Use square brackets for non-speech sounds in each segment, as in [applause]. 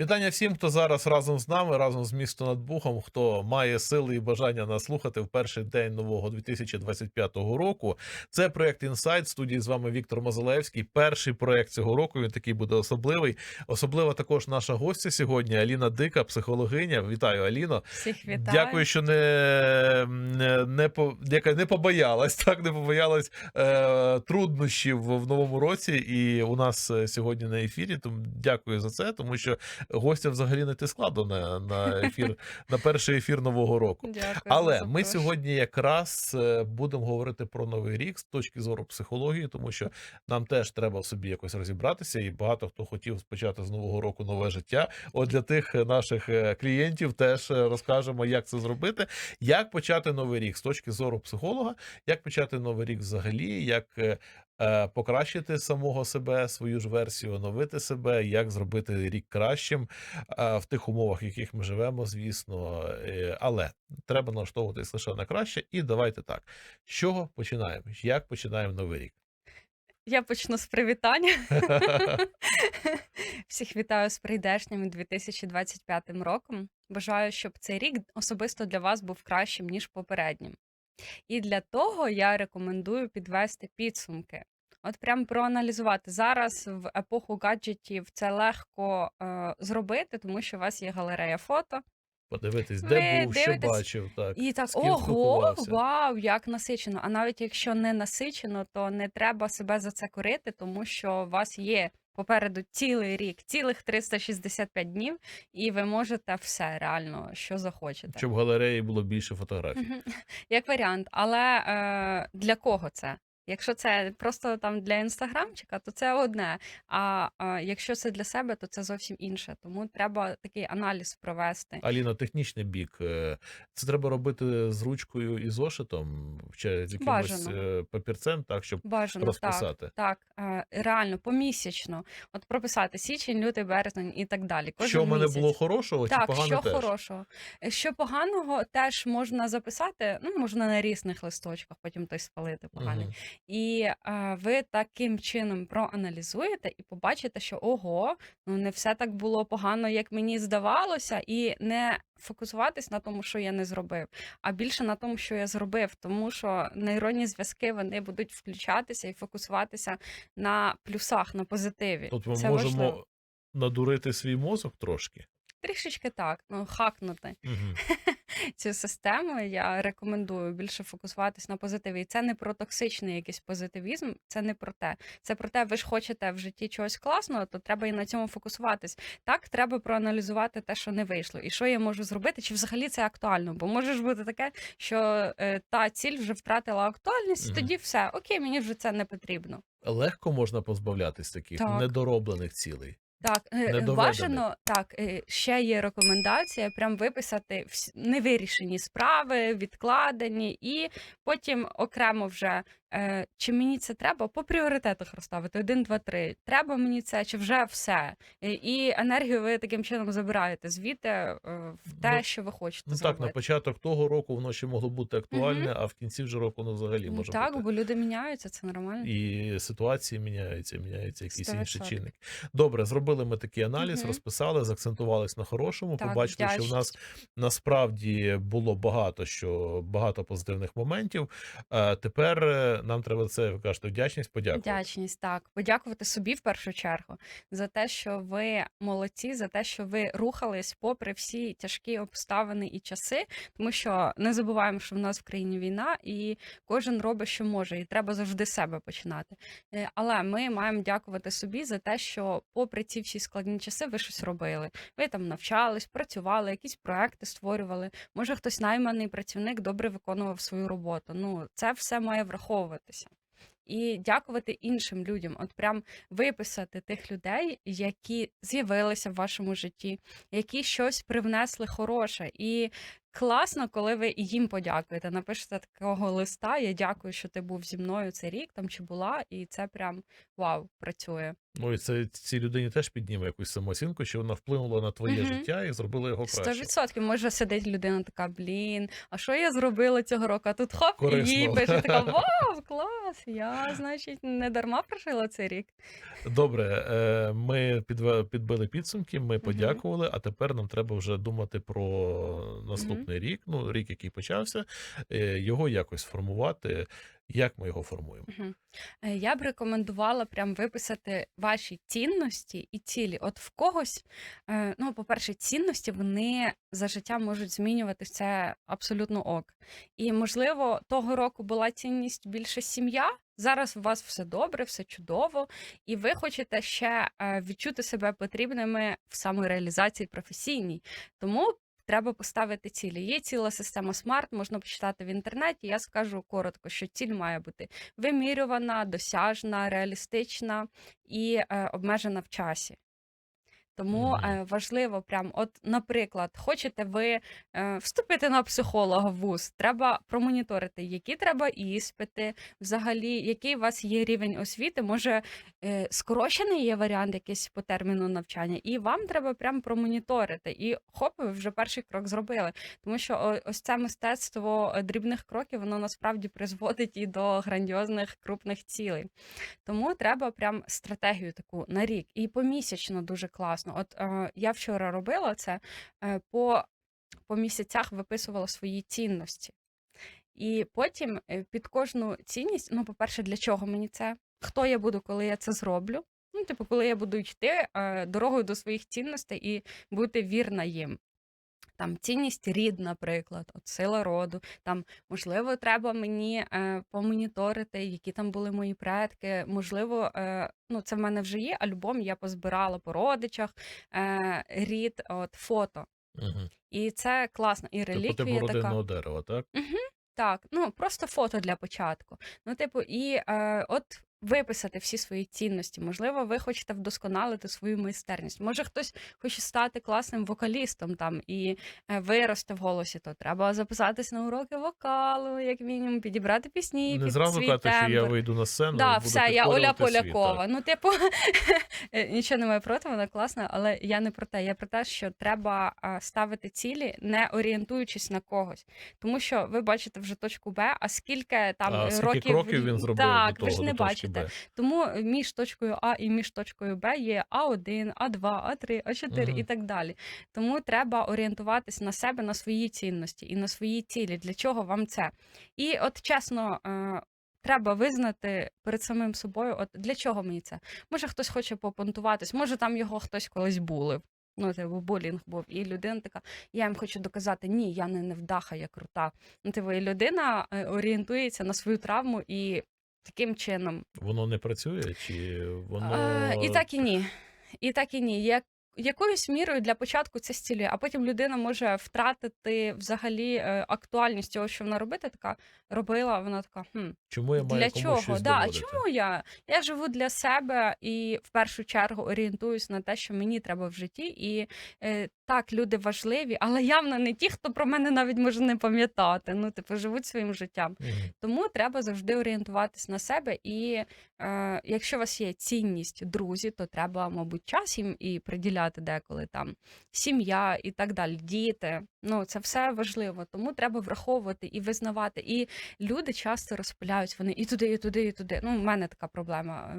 Вітання всім, хто зараз разом з нами, разом з містом над Бухом, хто має сили і бажання нас слухати в перший день нового 2025 року. Це проект Інсайт. Студії з вами Віктор Мозалевський. Перший проект цього року. Він такий буде особливий. Особлива також наша гостя сьогодні Аліна Дика, психологиня. Вітаю, Аліно. Всіх вітаю. Дякую, що не, не, не, по- яка не побоялась, [laughs] так не побоялась е, труднощів в новому році. І у нас е, сьогодні на ефірі. Тому дякую за це, тому що гостя взагалі не ти складу на, на [laughs] ефір на перший ефір нового року. Дякую Але ми сьогодні якраз е, будемо говорити про новий рік з точки зору психології, тому що нам теж треба собі якось розібратися, і багато хто хотів почати з нового року нове життя. От для тих наших е, клієнтів теж е, розкажемо, як це зробити, як почати новий рік з точки зору психолога, як почати новий рік взагалі, як. Е, Покращити самого себе, свою ж версію, оновити себе, як зробити рік кращим е, в тих умовах, в яких ми живемо, звісно. Е, Але треба налаштовуватись лише на краще. І давайте так. З чого починаємо? Як починаємо новий рік? Я почну з привітання. [laughs] [laughs] Всіх вітаю з прийдешнім 2025 роком. Бажаю, щоб цей рік особисто для вас був кращим, ніж попереднім. І для того я рекомендую підвести підсумки. От прям проаналізувати зараз в епоху гаджетів це легко е, зробити, тому що у вас є галерея фото, Подивитись, Ви де був, що дивитесь бачив, так. І так, з ким ого, спілкувався. вау, як насичено. А навіть якщо не насичено, то не треба себе за це корити, тому що у вас є попереду цілий рік, цілих 365 днів, і ви можете все реально, що захочете. Щоб в галереї було більше фотографій. [laughs] Як варіант, але е, для кого це? Якщо це просто там для інстаграмчика, то це одне. А е, якщо це для себе, то це зовсім інше. Тому треба такий аналіз провести. Аліна, технічний бік. е, Це треба робити з ручкою і зошитом, чи з якимось Бажано. е, папірцем, так, щоб Бажано розписати. Так, так, е, реально помісячно. От прописати січень, лютий, березень і так далі. Кожен що в мене було хорошого, чи погано що теж? хорошого. Що поганого, теж можна записати, ну, можна на різних листочках, потім той спалити поганий. Мгм. І е, ви таким чином проаналізуєте і побачите, що ого, ну не все так було погано, як мені здавалося, і не фокусуватись на тому, що я не зробив, а більше на тому, що я зробив, тому що нейронні зв'язки вони будуть включатися і фокусуватися на плюсах, на позитиві. Тут ми Це можемо важливо. надурити свій мозок трошки. Трішечки так, ну хакнути Мгм. [laughs] цю систему. Я рекомендую більше фокусуватись на позитиві. І це не про токсичний якийсь позитивізм, це не про те. Це про те, ви ж хочете в житті чогось класного, то треба і на цьому фокусуватись. Так, треба проаналізувати те, що не вийшло, і що я можу зробити, чи взагалі це актуально. Бо може ж бути таке, що е, та ціль вже втратила актуальність, і Мгм. тоді все окей, мені вже це не потрібно. Легко можна позбавлятись таких Так. недороблених цілей. Так, е, бажано так. е, Ще є рекомендація прям виписати всі невирішені справи, відкладені, і потім окремо вже е, чи мені це треба по пріоритетах розставити один, два, три. Треба мені це, чи вже все. Е, І енергію ви таким чином забираєте звідти е, в те, Ну, що ви хочете Ну так, на початок того року воно ще могло бути актуальне, а в кінці вже року воно взагалі Ну, може так, бути. бо люди міняються, це нормально. І ситуації міняються, міняються якісь Сто інші чинники. Добре, зробили ми такий аналіз, Мгм. розписали, заакцентувались на хорошому. Так, побачили, що в нас насправді було багато що багато позитивних моментів. Е, тепер нам треба це, ви кажете, вдячність, подякувати. Вдячність, так. Подякувати собі в першу чергу за те, що ви молодці, за те, що ви рухались попри всі тяжкі обставини і часи, тому що не забуваємо, що в нас в країні війна, і кожен робить, що може, і треба завжди себе починати. Е, Але ми маємо дякувати собі за те, що, попри ці всі складні часи, ви щось робили. Ви там навчались, працювали, якісь проекти створювали. Може, хтось найманий працівник добре виконував свою роботу. Ну, це все має враховуватися і дякувати іншим людям. От прям виписати тих людей, які з'явилися в вашому житті, які щось привнесли хороше. І класно, коли ви їм подякуєте. Напишете такого листа. Я дякую, що ти був зі мною цей рік там чи була, і це прям вау, працює. Ну і це цій людині теж підніме якусь самооцінку, що вона вплинула на твоє Мгм. життя і зробила його Сто відсотків може сидить людина така, блін, а що я зробила цього року? А тут хоп, і Корисно. їй пише така, [laughs] вау, клас! Я, значить, не дарма прожила цей рік. Добре, е, ми підбили підсумки, ми подякували, а тепер нам треба вже думати про наступний рік, ну рік, який почався, е, його якось формувати. Як ми його формуємо? Е, Я б рекомендувала прям виписати ваші цінності і цілі. От в когось, е, ну, по-перше, цінності вони за життя можуть змінюватися, це абсолютно ок. І, можливо, того року була цінність більше сім'я. Зараз у вас все добре, все чудово, і ви хочете ще відчути себе потрібними в самореалізації професійній. Тому треба поставити цілі. Є ціла система SMART, можна почитати в інтернеті. Я скажу коротко, що ціль має бути вимірювана, досяжна, реалістична і е, обмежена в часі. Тому е, важливо, прям, от, наприклад, хочете ви е, вступити на психолога в вуз, треба промоніторити, які треба іспити, взагалі, який у вас є рівень освіти. Може, е, скорочений є варіант якийсь по терміну навчання, і вам треба прям промоніторити. І хоп, ви вже перший крок зробили. Тому що ось це мистецтво е, дрібних кроків, воно насправді призводить і до грандіозних крупних цілей. Тому треба прям стратегію таку на рік. І помісячно дуже класно. От е, я вчора робила це е, по, по місяцях виписувала свої цінності. І потім е, під кожну цінність, ну, по-перше, для чого мені це? Хто я буду, коли я це зроблю? Ну, типу, коли я буду йти е, дорогою до своїх цінностей і бути вірна їм. Там цінність рід, наприклад, от сила роду. Там, можливо, треба мені е, помоніторити, які там були мої предки. Можливо, е, ну це в мене вже є, альбом я позбирала по родичах, е, рід, от фото. Угу. І це класно. І Типу типу реліквія така. родинного дерева, так? Так, ну просто фото для початку. Ну, типу, і е, от виписати всі свої цінності. Можливо, ви хочете вдосконалити свою майстерність. Може, хтось хоче стати класним вокалістом там і е, вирости в голосі, то треба записатись на уроки вокалу, як мінімум, підібрати пісні. Не під зразу свій казати, що я вийду на сцену. Да, і буду все, я Оля світ, Полякова. Ну, типу, [laughs] е, нічого немає проти, вона класна, але я не про те. Я про те, що треба ставити цілі, не орієнтуючись на когось. Тому що ви бачите вже точку Б, а скільки там А е, скільки років кроків він зробив так, до того, ви ж не точки бачите. Тому між точкою А і між точкою Б є А1, А2, А3, А4 Мгм. і так далі. Тому треба орієнтуватись на себе, на свої цінності і на свої цілі. Для чого вам це? І от чесно. е, Треба визнати перед самим собою, от для чого мені це? Може, хтось хоче попонтуватись, може там його хтось колись булив. Ну, типу, булінг був. І людина така, я їм хочу доказати, ні, я не невдаха, я крута. Ну, типу, і людина е, орієнтується на свою травму і таким чином Воно не працює, чи воно. а, і так і ні. І так і ні. Як, якоюсь мірою для початку це стілює, а потім людина може втратити взагалі е, актуальність цього, що вона робити, така робила, вона така, хм, Чому я маю для комусь чого? щось Да, доводити? чому я? Я живу для себе і в першу чергу орієнтуюсь на те, що мені треба в житті. І е, так, люди важливі, але явно не ті, хто про мене навіть може не пам'ятати. Ну, типу, живуть своїм життям. Мгм. Тому треба завжди орієнтуватись на себе. І е, якщо у вас є цінність друзі, то треба, мабуть, час їм і приділяти деколи там сім'я і так далі, діти. Ну це все важливо. Тому треба враховувати і визнавати. І люди часто розпиляють вони і туди, і туди, і туди. Ну, у мене така проблема.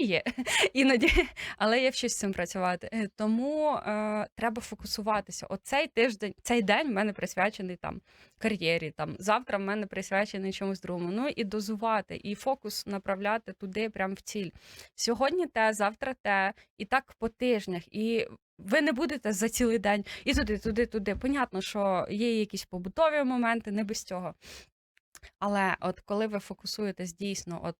Є [laughs] іноді, але я вчусь з цим працювати. Е, Тому е, треба фокусуватися. Оцей тиждень, цей день в мене присвячений там кар'єрі. Там завтра в мене присвячений чомусь другому. Ну і дозувати, і фокус направляти туди, прям в ціль. Сьогодні те, завтра те, і так по тижнях. І ви не будете за цілий день і туди, туди, туди. Понятно, що є якісь побутові моменти, не без цього. Але от коли ви фокусуєтесь дійсно, от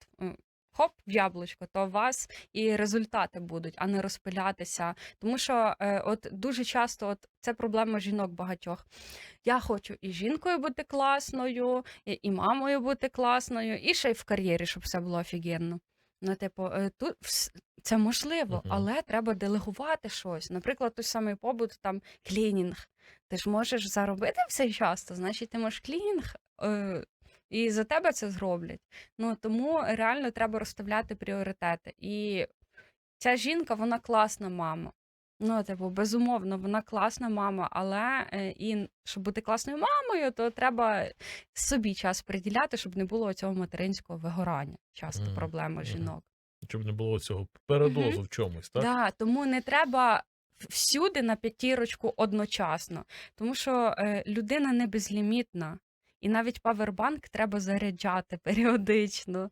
хоп, в яблучко, то у вас і результати будуть, а не розпилятися. Тому що е, от дуже часто от це проблема жінок багатьох. Я хочу і жінкою бути класною, і, і мамою бути класною, і ще й в кар'єрі, щоб все було офігенно. Ну, типу, е, тут вс- це можливо, але треба делегувати щось. Наприклад, той самий побут, там клінінг. Ти ж можеш заробити все часто, значить, ти можеш клінінг. Е, і за тебе це зроблять. Ну тому реально треба розставляти пріоритети. І ця жінка, вона класна мама. Ну, типу, безумовно, вона класна мама, але е, і щоб бути класною мамою, то треба собі час приділяти, щоб не було цього материнського вигорання. Часто Мгм, проблема мгм. жінок. Щоб не було цього передозу Мгм. в чомусь, так? Да, тому не треба всюди на п'ятірочку одночасно, тому що е, людина не безлімітна, і навіть павербанк треба заряджати [laughs] періодично.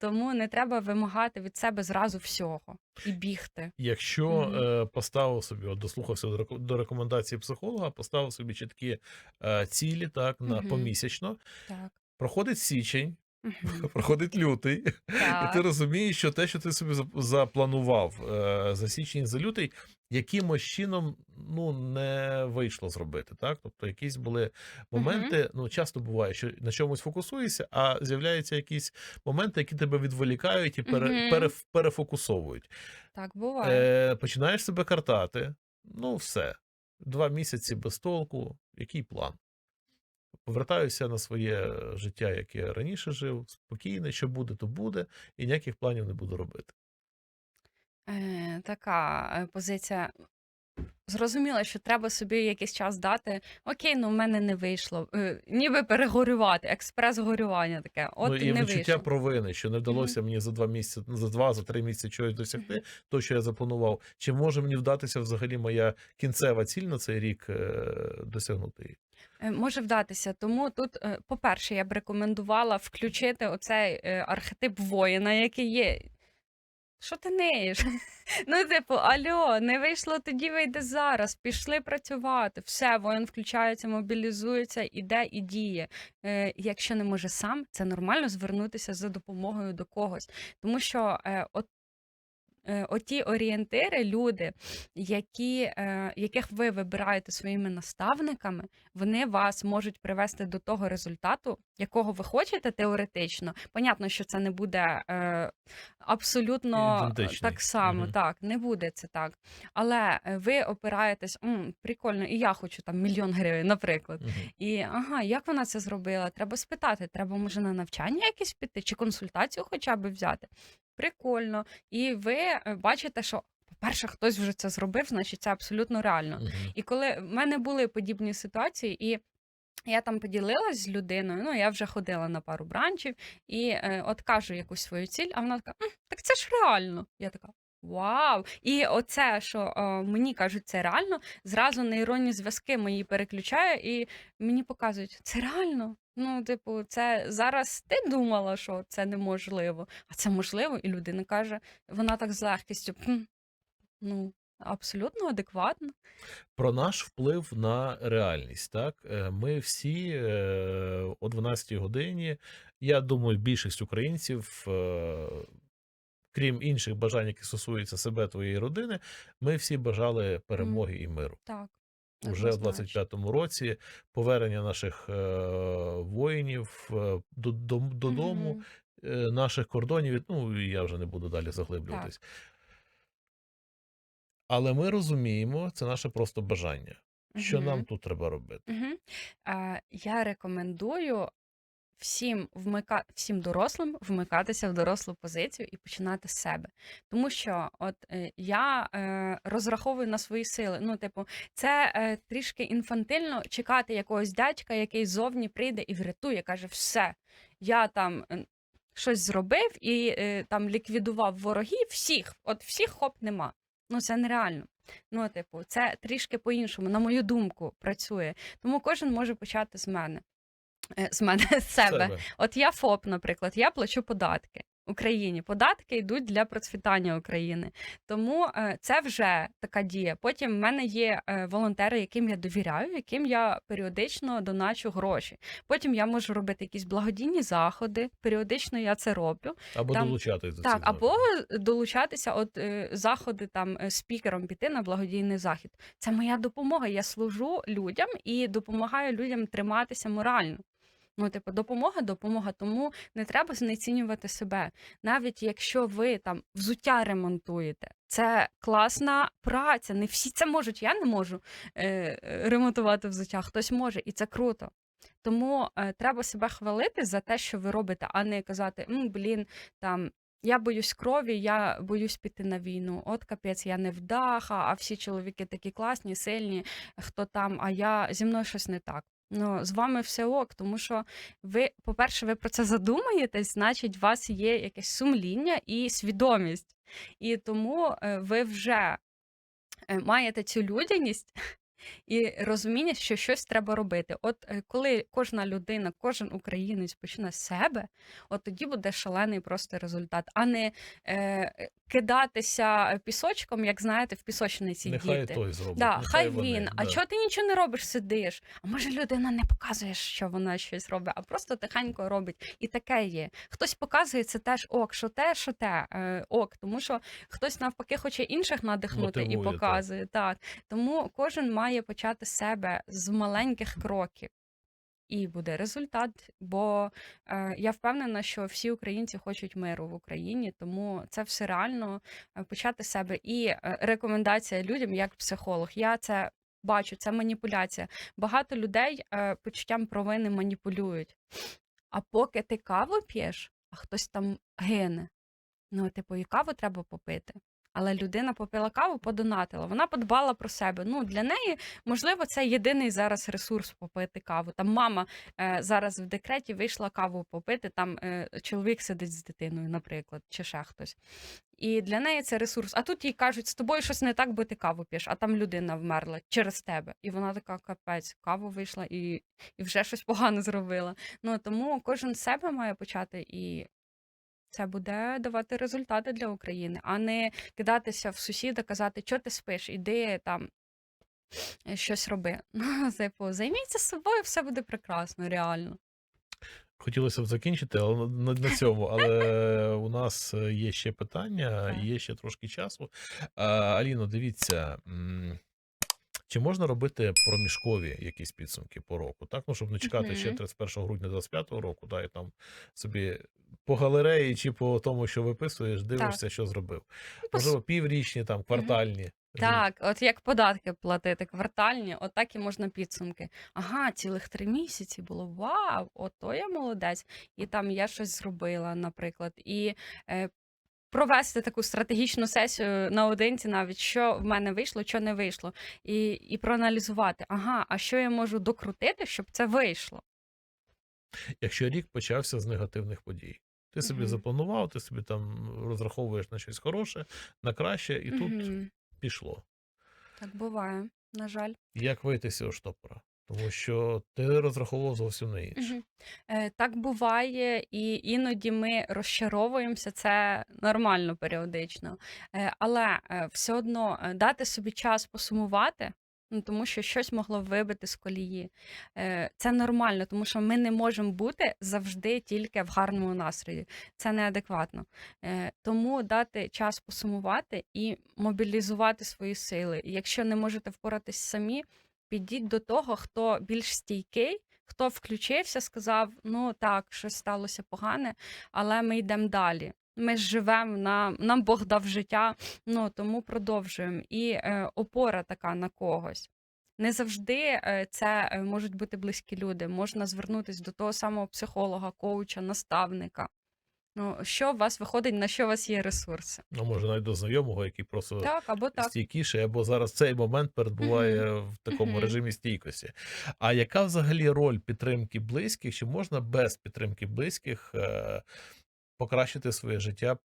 Тому не треба вимагати від себе зразу всього і бігти. Якщо Мгм. е, поставив собі, от дослухався до, до рекомендації психолога, поставив собі чіткі е, цілі, так, на Мгм. помісячно, Так. проходить січень, Мгм. [laughs] проходить лютий, і ти розумієш, що те, що ти собі запланував е, за січень, за лютий, якимось чином ну, не вийшло зробити. Так? Тобто якісь були моменти, ну часто буває, що на чомусь фокусуєшся, а з'являються якісь моменти, які тебе відволікають і пере, Мгм. пере, перефокусовують. Так буває. Е, починаєш себе картати. Ну, все. Два місяці без толку. Який план? Повертаюся на своє життя, яке раніше жив, спокійне, що буде, то буде, і ніяких планів не буду робити. Е, така е, позиція. Зрозуміло, що треба собі якийсь час дати. Окей, ну в мене не вийшло. Е, ніби перегорювати, експрес-горювання таке. От ну, і і не відчуття вийшло. провини, що не вдалося мені за два місяці, за два, за три місяці чогось досягти, то, що я запланував. Чи може мені вдатися взагалі моя кінцева ціль на цей рік е, досягнути її? Е, Може вдатися. Тому тут, е, по-перше, я б рекомендувала включити оцей е, архетип воїна, який є. Що ти неєш? [laughs] Ну, типу, альо, не вийшло, тоді вийде зараз. Пішли працювати. Все, воїн включається, мобілізується, іде і діє. Е, якщо не може сам, це нормально звернутися за допомогою до когось. Тому що е, от, оті орієнтири, люди, які, е, яких ви вибираєте своїми наставниками, вони вас можуть привести до того результату, якого ви хочете теоретично. Понятно, що це не буде е, абсолютно Ідентичний. так само, Мгм. так, не буде це так. Але е, ви опираєтесь, М, прикольно, і я хочу там мільйон гривень, наприклад. Мгм. І ага, як вона це зробила? Треба спитати, треба може на навчання якесь піти, чи консультацію хоча б взяти. Прикольно. І ви е, бачите, що, по-перше, хтось вже це зробив, значить це абсолютно реально. Мгм. І коли в мене були подібні ситуації, і я там поділилась з людиною, ну я вже ходила на пару бранчів, і е, от кажу якусь свою ціль, а вона така: так це ж реально. Я така. Вау! І оце, що е, мені кажуть, це реально, зразу нейронні зв'язки мої переключає, і мені показують, це реально. Ну, типу, це зараз ти думала, що це неможливо, а це можливо, і людина каже, вона так з легкістю. «Хм, Ну, абсолютно адекватно. Про наш вплив на реальність. Так, Е, ми всі е, о 12-й годині. Я думаю, більшість українців, е, крім інших бажань, які стосуються себе твоєї родини, ми всі бажали перемоги і миру. Так. Уже в однозначно. 25-му році повернення наших е, воїнів е, до, до, додому, Мгм. е, наших кордонів. Ну я вже не буду далі заглиблюватись. Але ми розуміємо, це наше просто бажання. Що нам тут треба робити? Мгм. Е, я рекомендую всім вмика... всім дорослим вмикатися в дорослу позицію і починати з себе. Тому що от е, я е, розраховую на свої сили. Ну, типу, це е, трішки інфантильно чекати якогось дядька, який зовні прийде і врятує, каже: все, я там. Щось зробив і е, там ліквідував ворогів всіх, от всіх хоп нема. Ну це нереально. Ну, типу, це трішки по-іншому, на мою думку, працює. Тому кожен може почати з мене. Е, З мене [laughs] з себе. От я ФОП, наприклад, я плачу податки Україні. Податки йдуть для процвітання України. Тому е, це вже така дія. Потім в мене є е, волонтери, яким я довіряю, яким я періодично доначу гроші. Потім я можу робити якісь благодійні заходи. Періодично я це роблю. Або там- долучатись до Так, або долучатися, от е, заходи там спікером піти на благодійний захід. Це моя допомога. Я служу людям і допомагаю людям триматися морально. Ну, типу, допомога, допомога. Тому не треба знецінювати себе. Навіть якщо ви там взуття ремонтуєте, це класна праця. Не всі це можуть. Я не можу е, ремонтувати взуття, хтось може, і це круто. Тому е, треба себе хвалити за те, що ви робите, а не казати, «М, блін, там Я боюсь крові, я боюсь піти на війну. От капець, я не вдаха, а всі чоловіки такі класні, сильні, хто там, а я зі мною щось не так. Ну, з вами все ок, тому що ви, по-перше, ви про це задумаєтесь, значить, у вас є якесь сумління і свідомість. І тому е, ви вже е, маєте цю людяність і розуміння, що щось треба робити. От е, коли кожна людина, кожен українець почне з себе, от тоді буде шалений просто результат, а не е, кидатися пісочком, як знаєте, в пісочниці Нехай діти. той зробить. Да, нехай хай вони, він. А да. чого ти нічого не робиш, сидиш? А може людина не показує, що вона щось робить, а просто тихенько робить. І таке є. Хтось показує це теж ок, що те, що те е, ок, тому що хтось навпаки хоче інших надихнути Мотивує, і так. показує. Так. Тому кожен має почати з себе з маленьких кроків. І буде результат, бо е, я впевнена, що всі українці хочуть миру в Україні, тому це все реально е, почати з себе. І е, рекомендація людям як психолог. Я це бачу, це маніпуляція. Багато людей е, почуттям провини маніпулюють. А поки ти каву п'єш, а хтось там гине. Ну, типу, і каву треба попити. Але людина попила каву, подонатила. Вона подбала про себе. Ну для неї можливо це єдиний зараз ресурс попити каву. Там мама е, зараз в декреті вийшла каву попити. Там е, чоловік сидить з дитиною, наприклад, чи ще хтось. І для неї це ресурс. А тут їй кажуть, з тобою щось не так, бо ти каву п'єш, а там людина вмерла через тебе. І вона така капець, каву вийшла і, і вже щось погано зробила. Ну тому кожен себе має почати і. Це буде давати результати для України, а не кидатися в сусіда, казати, що ти спиш, іди там щось роби. [laughs] Ну, типу, займіться собою, все буде прекрасно, реально. Хотілося б закінчити але на, на цьому, але [laughs] у нас е, є ще питання, є ще трошки часу. А, Аліно, дивіться. Чи можна робити проміжкові якісь підсумки по року? Так, ну щоб не чекати ще 31 грудня 25 року, да, і там собі по галереї чи по тому, що виписуєш, дивишся, що зробив. Ну, Можливо, піврічні, там, квартальні. Так, от як податки платити квартальні, от так і можна підсумки. Ага, цілих три місяці було. Вау, ото я молодець. І там я щось зробила, наприклад. І е, провести таку стратегічну сесію наодинці, навіть що в мене вийшло, що не вийшло, і, і проаналізувати, ага, а що я можу докрутити, щоб це вийшло. Якщо рік почався з негативних подій. Ти собі Мгм. запланував, ти собі там розраховуєш на щось хороше, на краще, і тут Мгм. пішло. Так буває, на жаль. Як вийти з цього штопора? Тому що ти розраховував зовсім на інше. Мгм. Е, Так буває, і іноді ми розчаровуємося, це нормально періодично. Е, Але е, все одно е, дати собі час посумувати, ну, тому що щось могло вибити з колії. Е, Це нормально, тому що ми не можемо бути завжди тільки в гарному настрої. Це неадекватно. Е, Тому дати час посумувати і мобілізувати свої сили. Якщо не можете впоратись самі, підіть до того, хто більш стійкий, хто включився, сказав: ну так, щось сталося погане, але ми йдемо далі. Ми ж живемо, нам, нам Бог дав життя, ну тому продовжуємо. І е, опора така на когось. Не завжди е, це е, можуть бути близькі люди. Можна звернутися до того самого психолога, коуча, наставника. Ну, що у вас виходить, на що у вас є ресурси? Ну, може, навіть до знайомого, який просто Так, або так. стійкіший, або зараз цей момент перебуває в такому Мгм. режимі стійкості. А яка взагалі роль підтримки близьких? Чи можна без підтримки близьких е, покращити своє життя,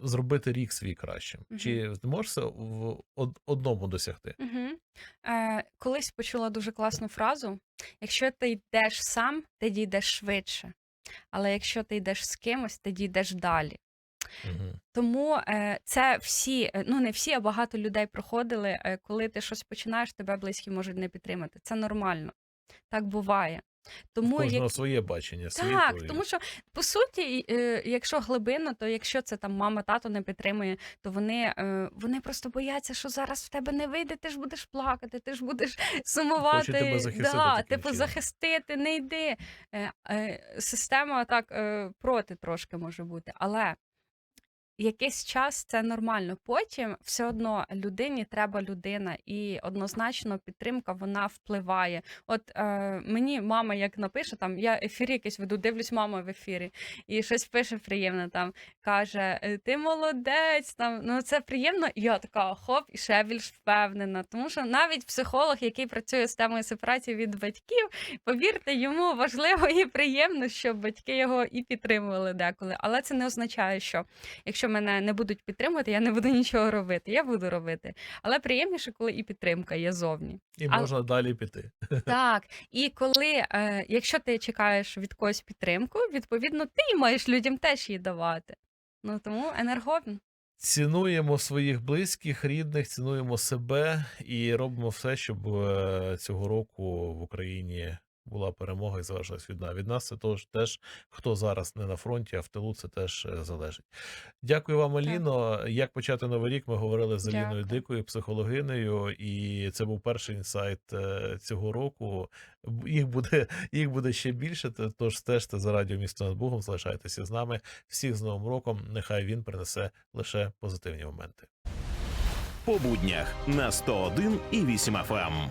зробити рік свій кращим? Мгм. Чи ти можеш це в одному досягти? Угу. Е, колись почула дуже класну фразу: якщо ти йдеш сам, ти дійдеш швидше. Але якщо ти йдеш з кимось, ти дійдеш далі. Угу. Тому е, це всі, е, ну не всі, а багато людей проходили. Е, коли ти щось починаєш, тебе близькі можуть не підтримати. Це нормально. Так буває. Тому Кожного як... своє бачення світу. Так, і- тому що по суті, е, якщо глибинно, то якщо це там мама, тато не підтримує, то вони, е, вони просто бояться, що зараз в тебе не вийде, ти ж будеш плакати, ти ж будеш [laughs] сумувати. тебе захистити да, типу, чином. захистити, не йди. Е, Система так проти трошки може бути. Але якийсь час це нормально. Потім все одно людині треба людина, і однозначно підтримка вона впливає. От е, мені мама як напише, там я ефір якийсь веду, дивлюсь маму в ефірі, і щось пише приємне там, каже: «Е, Ти молодець, там ну це приємно. І я така хоп, і ще більш впевнена. Тому що навіть психолог, який працює з темою сепарації від батьків, повірте, йому важливо і приємно, щоб батьки його і підтримували деколи. Але це не означає, що якщо мене не будуть підтримувати, я не буду нічого робити. Я буду робити. Але приємніше, коли і підтримка є зовні. І А- можна далі піти. [laughs] Так, і коли, е, якщо ти чекаєш від когось підтримку, відповідно, ти маєш людям теж її давати. Ну тому енергообмін. Цінуємо своїх близьких, рідних, цінуємо себе і робимо все, щоб е, цього року в Україні була перемога і завершилась війна. Від нас це тож теж хто зараз не на фронті, а в тилу це теж е, залежить. Дякую вам, Аліно. Як почати новий рік? Ми говорили з Аліною Дякую. Дикою, психологинею, і це був перший інсайт е, цього року. Їх буде [laughs] їх буде ще більше. Тож стежте за радіо місто над Богом. Залишайтеся з нами. Всіх з Новим роком. Нехай він принесе лише позитивні моменти. по буднях на 101 і 8 FM.